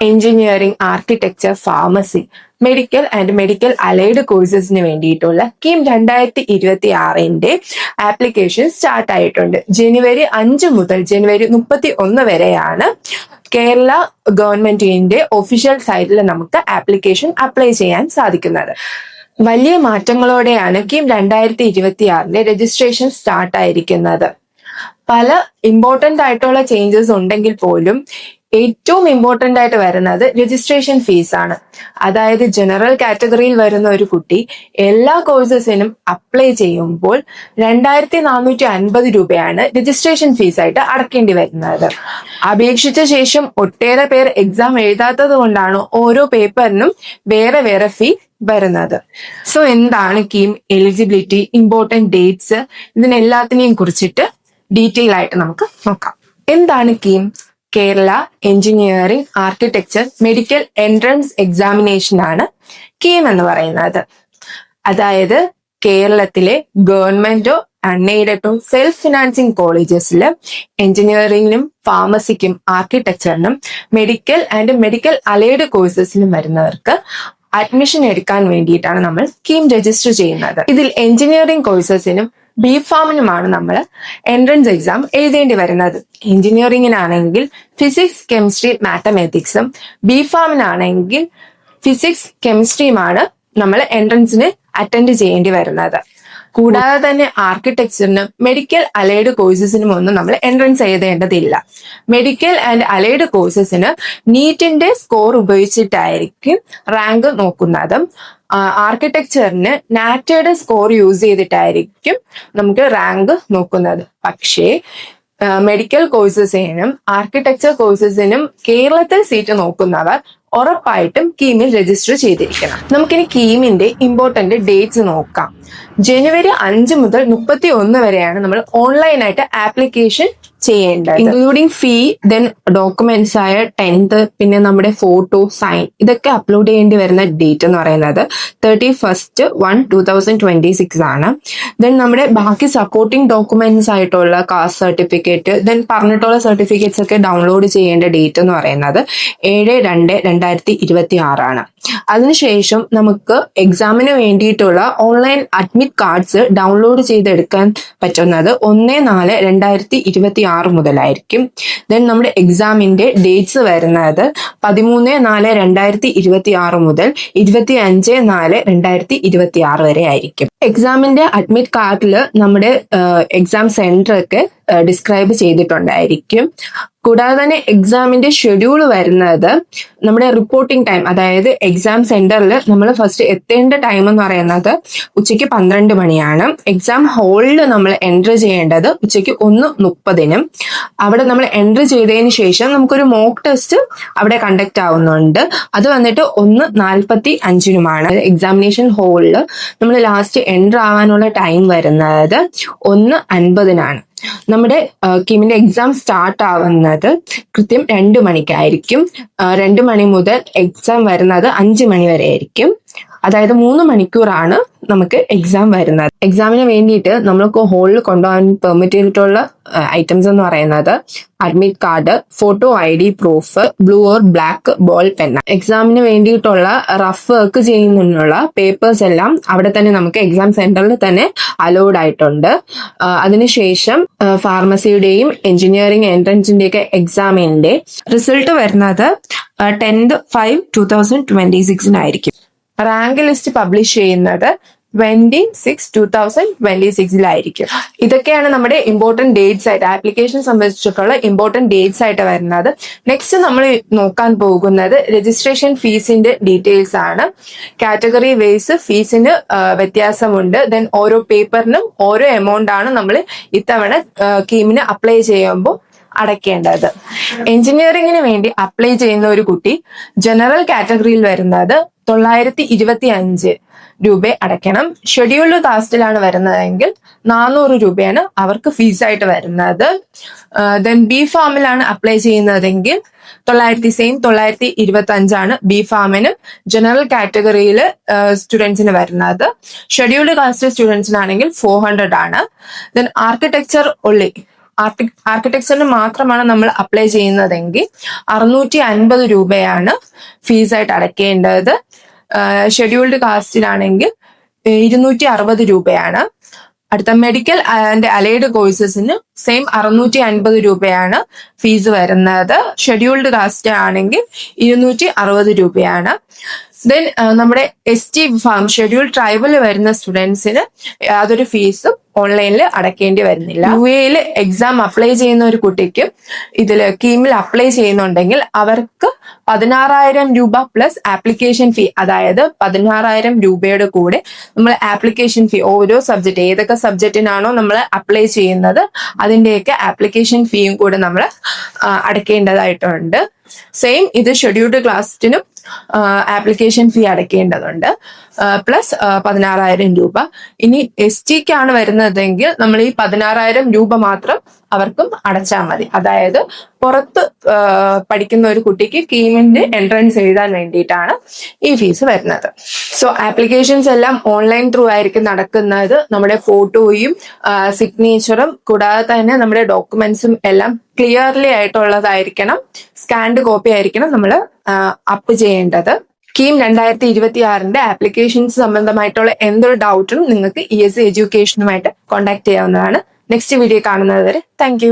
Engineering architecture pharmacy medical and medical allied കോഴ്സസിന് വേണ്ടിയിട്ടുള്ള കീം രണ്ടായിരത്തി ഇരുപത്തി ആറിന്റെ ആപ്ലിക്കേഷൻ സ്റ്റാർട്ട് ആയിട്ടുണ്ട് ജനുവരി അഞ്ച് മുതൽ ജനുവരി മുപ്പത്തി ഒന്ന് വരെയാണ് കേരള ഗവൺമെന്റിന്റെ ഒഫീഷ്യൽ സൈറ്റിൽ നമുക്ക് ആപ്ലിക്കേഷൻ അപ്ലൈ ചെയ്യാൻ സാധിക്കുന്നത്. വലിയ മാറ്റങ്ങളോടെയാണ് കീം രണ്ടായിരത്തി ഇരുപത്തി ആറിന്റെ രജിസ്ട്രേഷൻ സ്റ്റാർട്ട് ആയിരിക്കുന്നത് പല ഇമ്പോർട്ടന്റ് ആയിട്ടുള്ള ചേഞ്ചസ് ഉണ്ടെങ്കിൽ പോലും ഏറ്റവും ഇമ്പോർട്ടന്റ് ആയിട്ട് വരുന്നത് രജിസ്ട്രേഷൻ ഫീസ് ആണ്. അതായത് ജനറൽ കാറ്റഗറിയിൽ വരുന്ന ഒരു കുട്ടി എല്ലാ കോഴ്സസിനും അപ്ലൈ ചെയ്യുമ്പോൾ രണ്ടായിരത്തി നാനൂറ്റി അൻപത് രൂപയാണ് രജിസ്ട്രേഷൻ ഫീസായിട്ട് അടക്കേണ്ടി വരുന്നത്. അപേക്ഷിച്ച ശേഷം ഒട്ടേറെ പേർ എക്സാം എഴുതാത്തത് കൊണ്ടാണ് ഓരോ പേപ്പറിനും വേറെ വേറെ ഫീ വരുന്നത്. സോ എന്താണ് കീം എലിജിബിലിറ്റി ഇമ്പോർട്ടന്റ് ഡേറ്റ്സ് ഇതിനെല്ലാത്തിനെയും കുറിച്ചിട്ട് ഡീറ്റെയിൽ ആയിട്ട് നമുക്ക് നോക്കാം. എന്താണ് KEAM Kerala engineering architecture medical entrance examination ആണ് കീം എന്ന് പറയുന്നത്. അതായത് കേരളത്തിലെ ഗവൺമെന്റോ അൺഎയ്ഡഡോ സെൽഫ് ഫിനാൻസിങ് കോളേജസിൽ എഞ്ചിനീയറിംഗിനും ഫാർമസിക്കും ആർക്കിടെക്ചറിനും മെഡിക്കൽ ആൻഡ് മെഡിക്കൽ അലൈഡ് കോഴ്സസിലും വരുന്നവർക്ക് അഡ്മിഷൻ എടുക്കാൻ വേണ്ടിയിട്ടാണ് നമ്മൾ സ്കീം രജിസ്റ്റർ ചെയ്യുന്നത്. ഇതിൽ എഞ്ചിനീയറിംഗ് കോഴ്സസിനും ബി ഫാമിനുമാണ് നമ്മൾ എൻട്രൻസ് എക്സാം എഴുതേണ്ടി വരുന്നത്. എഞ്ചിനീയറിംഗിനാണെങ്കിൽ ഫിസിക്സ് കെമിസ്ട്രി മാത്തമാറ്റിക്സും ബി ഫാമിനാണെങ്കിൽ ഫിസിക്സ് കെമിസ്ട്രിയുമാണ് നമ്മൾ എൻട്രൻസിന് അറ്റൻഡ് ചെയ്യേണ്ടി വരുന്നത്. കൂടാതെ തന്നെ ആർക്കിടെക്ചറിനും മെഡിക്കൽ അലൈഡ് കോഴ്സസിനും ഒന്നും നമ്മൾ എൻട്രൻസ് എഴുതേണ്ടതില്ല. മെഡിക്കൽ ആൻഡ് അലൈഡ് കോഴ്സസിന് നീറ്റിന്റെ സ്കോർ ഉപയോഗിച്ചിട്ടായിരിക്കും റാങ്ക് നോക്കുന്നതും. ആർക്കിടെക്ചറിന് നാറ്റയുടെ സ്കോർ യൂസ് ചെയ്തിട്ടായിരിക്കും നമുക്ക് റാങ്ക് നോക്കുന്നത്. പക്ഷേ മെഡിക്കൽ കോഴ്സസിനും ആർക്കിടെക്ചർ കോഴ്സസിനും കേരളത്തിൽ സീറ്റ് നോക്കുന്നവർ ഉറപ്പായിട്ടും കീമിൽ രജിസ്റ്റർ ചെയ്തിരിക്കണം. നമുക്കിനി കീമിന്റെ ഇമ്പോർട്ടന്റ് ഡേറ്റ്സ് നോക്കാം. ജനുവരി അഞ്ച് മുതൽ മുപ്പത്തി ഒന്ന് വരെയാണ് നമ്മൾ ഓൺലൈനായിട്ട് ആപ്ലിക്കേഷൻ ചെയ്യേണ്ടത്. ഇൻക്ലൂഡിങ് ഫീ ദെൻ ഡോക്യുമെന്റ്സ് ആയ ടെൻത്ത് പിന്നെ നമ്മുടെ ഫോട്ടോ സൈൻ ഇതൊക്കെ അപ്ലോഡ് ചെയ്യേണ്ടി വരുന്ന ഡേറ്റ് എന്ന് പറയുന്നത് thirty first one two thousand twenty six ആണ്. ദെൻ നമ്മുടെ ബാക്കി സപ്പോർട്ടിംഗ് ഡോക്യുമെന്റ്സ് ആയിട്ടുള്ള കാസ്റ്റ് സർട്ടിഫിക്കറ്റ് ദെൻ പറഞ്ഞിട്ടുള്ള സർട്ടിഫിക്കറ്റ്സ് ഒക്കെ ഡൗൺലോഡ് ചെയ്യേണ്ട ഡേറ്റ് എന്ന് പറയുന്നത് ഏഴ് രണ്ട് രണ്ടായിരത്തി ഇരുപത്തി ആറാണ് അതിനുശേഷം നമുക്ക് എക്സാമിന് വേണ്ടിയിട്ടുള്ള ഓൺലൈൻ അഡ്മിറ്റ് കാർഡ്സ് ഡൗൺലോഡ് ചെയ്തെടുക്കാൻ പറ്റുന്നത് ഒന്ന് നാല് രണ്ടായിരത്തി ഇരുപത്തി ആറ് മുതലായിരിക്കും. ദെൻ നമ്മുടെ എക്സാമിന്റെ ഡേറ്റ്സ് വരുന്നത് പതിമൂന്ന് നാല് രണ്ടായിരത്തി ഇരുപത്തി ആറ് മുതൽ ഇരുപത്തി അഞ്ച് നാല് രണ്ടായിരത്തി ഇരുപത്തി ആറ് വരെ ആയിരിക്കും എക്സാമിന്റെ അഡ്മിറ്റ് കാർഡിൽ നമ്മുടെ എക്സാം സെന്റർ ഒക്കെ ഡിസ്ക്രൈബ് ചെയ്തിട്ടുണ്ടായിരിക്കും. കൂടാതെ തന്നെ എക്സാമിന്റെ ഷെഡ്യൂൾ വരുന്നത് നമ്മുടെ റിപ്പോർട്ടിംഗ് ടൈം അതായത് എക്സാം സെന്ററിൽ നമ്മൾ ഫസ്റ്റ് എത്തേണ്ട ടൈം എന്ന് പറയുന്നത് ഉച്ചയ്ക്ക് പന്ത്രണ്ട് മണിയാണ്. എക്സാം ഹാളിൽ നമ്മൾ എൻട്രി ചെയ്യേണ്ടത് ഉച്ചയ്ക്ക് ഒന്ന് മുപ്പതിനും. അവിടെ നമ്മൾ എൻട്രി ചെയ്തതിന് ശേഷം നമുക്കൊരു മോക്ക് ടെസ്റ്റ് അവിടെ കണ്ടക്ട് ആവുന്നുണ്ട്. അത് വന്നിട്ട് ഒന്ന് നാൽപ്പത്തി അഞ്ചിനുമാണ് എക്സാമിനേഷൻ ഹാളിൽ നമ്മൾ ലാസ്റ്റ് എൻട്രി ആവാനുള്ള ടൈം വരുന്നത് ഒന്ന് അൻപതിനാണ്. നമ്മുടെ കിമിന്റെ എക്സാം സ്റ്റാർട്ട് ആവുന്നത് കൃത്യം രണ്ട് മണിക്കായിരിക്കും. രണ്ടു മണി മുതൽ എക്സാം വരുന്നത് അഞ്ച് മണി വരെ ആയിരിക്കും അതായത് മൂന്ന് മണിക്കൂറാണ് നമുക്ക് എക്സാം വരുന്നത്. എക്സാമിന് വേണ്ടിയിട്ട് നമ്മൾക്ക് ഹോളിൽ കൊണ്ടുപോകാൻ പെർമിറ്റ് ചെയ്തിട്ടുള്ള ഐറ്റംസ് എന്ന് പറയുന്നത് admit card photo I D proof blue or black ball pen എക്സാമിന് വേണ്ടിയിട്ടുള്ള റഫ് വർക്ക് ചെയ്യുന്നതിനുള്ള പേപ്പേഴ്സ് എല്ലാം അവിടെ തന്നെ നമുക്ക് എക്സാം സെന്ററിൽ തന്നെ അലോഡ് ആയിട്ടുണ്ട്. അതിനുശേഷം ഫാർമസിയുടെയും എഞ്ചിനീയറിംഗ് എൻട്രൻസിന്റെ ഒക്കെ എക്സാമിന്റെ റിസൾട്ട് വരുന്നത് tenth five two thousand twenty സിക്സിനായിരിക്കും rank list publish ചെയ്യുന്നത് twenty six two thousand twenty സിക്സിലായിരിക്കും. ഇതൊക്കെയാണ് നമ്മുടെ ഇമ്പോർട്ടന്റ് ഡേറ്റ്സ് ആയിട്ട് ആപ്ലിക്കേഷൻ സംബന്ധിച്ചിട്ടുള്ള ഇമ്പോർട്ടന്റ് ഡേറ്റ്സ് ആയിട്ട് വരുന്നത്. നെക്സ്റ്റ് നമ്മൾ നോക്കാൻ പോകുന്നത് രജിസ്ട്രേഷൻ ഫീസിന്റെ ഡീറ്റെയിൽസ് ആണ്. കാറ്റഗറി വൈസ് ഫീസിന് വ്യത്യാസമുണ്ട്. ദെൻ ഓരോ പേപ്പറിനും ഓരോ എമൗണ്ട് ആണ് നമ്മൾ ഇത്തവണ സ്കീമിന് അപ്ലൈ ചെയ്യുമ്പോൾ അടയ്ക്കേണ്ടത്. എഞ്ചിനീയറിംഗിന് വേണ്ടി അപ്ലൈ ചെയ്യുന്ന ഒരു കുട്ടി ജനറൽ കാറ്റഗറിയിൽ വരുന്നത് തൊള്ളായിരത്തി ഇരുപത്തി അഞ്ച് രൂപ അടയ്ക്കണം. ഷെഡ്യൂൾഡ് കാസ്റ്റിലാണ് വരുന്നതെങ്കിൽ നാനൂറ് രൂപയാണ് അവർക്ക് ഫീസായിട്ട് വരുന്നത്. ദെൻ ബി ഫാമിലാണ് അപ്ലൈ ചെയ്യുന്നതെങ്കിൽ തൊള്ളായിരത്തി സെയിം തൊള്ളായിരത്തി ഇരുപത്തി അഞ്ചാണ് ബി ഫാമിന് ജനറൽ കാറ്റഗറിയിൽ സ്റ്റുഡൻസിന് വരുന്നത്. ഷെഡ്യൂൾഡ് കാസ്റ്റ് സ്റ്റുഡൻസിനാണെങ്കിൽ ഫോർ ഹൺഡ്രഡ് ആണ്. ദെൻ ആർക്കിടെക്ചർ ഉള്ളി ആർക്കി ആർക്കിടെക്ചറിന് മാത്രമാണ് നമ്മൾ അപ്ലൈ ചെയ്യുന്നതെങ്കിൽ അറുന്നൂറ്റി അൻപത് രൂപയാണ് ഫീസായിട്ട് അടയ്ക്കേണ്ടത്. ഷെഡ്യൂൾഡ് കാസ്റ്റിലാണെങ്കിൽ ഇരുന്നൂറ്റി അറുപത് രൂപയാണ്. അടുത്ത മെഡിക്കൽ ആൻഡ് അലൈഡ് കോഴ്സസിന് സെയിം അറുന്നൂറ്റി അൻപത് രൂപയാണ് ഫീസ് വരുന്നത്. ഷെഡ്യൂൾഡ് കാസ്റ്റ് ആണെങ്കിൽ ഇരുന്നൂറ്റി അറുപത് രൂപയാണ്. ദെൻ നമ്മുടെ എസ് ടി വിഭാഗം ഷെഡ്യൂൾ ട്രൈബിൽ വരുന്ന സ്റ്റുഡൻസിന് യാതൊരു ഫീസും ഓൺലൈനിൽ അടക്കേണ്ടി വരുന്നില്ല. യു എയിൽ എക്സാം അപ്ലൈ ചെയ്യുന്ന ഒരു കുട്ടിക്ക് ഇതിൽ കീമിൽ അപ്ലൈ ചെയ്യുന്നുണ്ടെങ്കിൽ അവർക്ക് പതിനാറായിരം രൂപ പ്ലസ് ആപ്ലിക്കേഷൻ ഫീ അതായത് പതിനാറായിരം രൂപയുടെ കൂടെ നമ്മൾ ആപ്ലിക്കേഷൻ ഫീ ഓരോ സബ്ജക്റ്റ് ഏതൊക്കെ സബ്ജക്റ്റിനാണോ നമ്മൾ അപ്ലൈ ചെയ്യുന്നത് അതിന്റെയൊക്കെ ആപ്ലിക്കേഷൻ ഫീയും കൂടെ നമ്മൾ അടയ്ക്കേണ്ടതായിട്ടുണ്ട് സെയിം ഇത് ഷെഡ്യൂൾഡ് ക്ലാസ്സിനും ആപ്ലിക്കേഷൻ ഫീ അടയ്ക്കേണ്ടതുണ്ട് പ്ലസ് പതിനാറായിരം രൂപ. ഇനി എസ് ടിക്കാണ് വരുന്നതെങ്കിൽ നമ്മൾ ഈ പതിനാറായിരം രൂപ മാത്രം അവർക്കും അടച്ചാൽ മതി. അതായത് പുറത്ത് പഠിക്കുന്ന ഒരു കുട്ടിക്ക് കീമിന്റെ എൻട്രൻസ് എഴുതാൻ വേണ്ടിയിട്ടാണ് ഈ ഫീസ് വരുന്നത്. സോ ആപ്ലിക്കേഷൻസ് എല്ലാം ഓൺലൈൻ ത്രൂ ആയിരിക്കും നടക്കുന്നത്. നമ്മുടെ ഫോട്ടോയും സിഗ്നേച്ചറും കൂടാതെ തന്നെ നമ്മുടെ ഡോക്യുമെന്റ്സും എല്ലാം ക്ലിയർലി ആയിട്ടുള്ളതായിരിക്കണം. സ്കാൻഡ് കോപ്പി ആയിരിക്കണം നമ്മൾ അപ്പ് ചെയ്യേണ്ടത്. കീം രണ്ടായിരത്തി ഇരുപത്തി ആറിന്റെ ആപ്ലിക്കേഷൻസ് സംബന്ധമായിട്ടുള്ള എന്തൊരു ഡൗട്ടും നിങ്ങൾക്ക് ഇ എസ് എഡ്യൂക്കേഷനുമായിട്ട് കോൺടാക്ട് ചെയ്യാവുന്നതാണ്. നെക്സ്റ്റ് വീഡിയോ കാണുന്നത് വരെ താങ്ക്